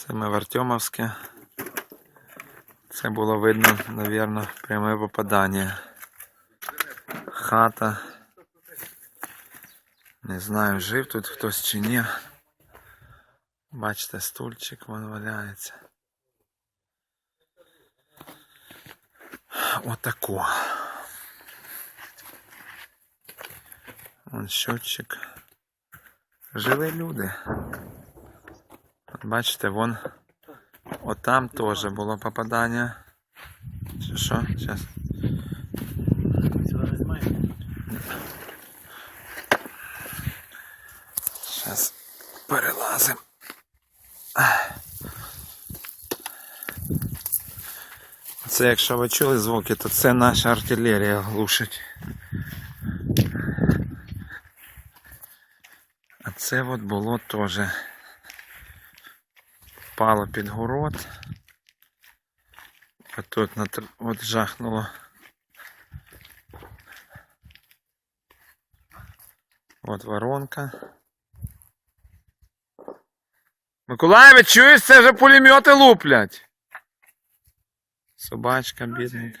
Це ми в Артемовське. Це було видно, мабуть, пряме попадання. Хата. Не знаю, жив тут хтось чи ні. Бачите, стульчик вон валяється. Отако. Вон щотчик. Жили люди. Бачите, вон отам теж було попадання. Чи що? Зараз. Зараз перелазимо. Це якщо ви чули звуки, то це наша артилерія глушить. А це от було теж. Впало під город. А тут на от жахнуло. От воронка. Миколаєвич, чуєш, це вже пулемети луплять. Собачка бідненька.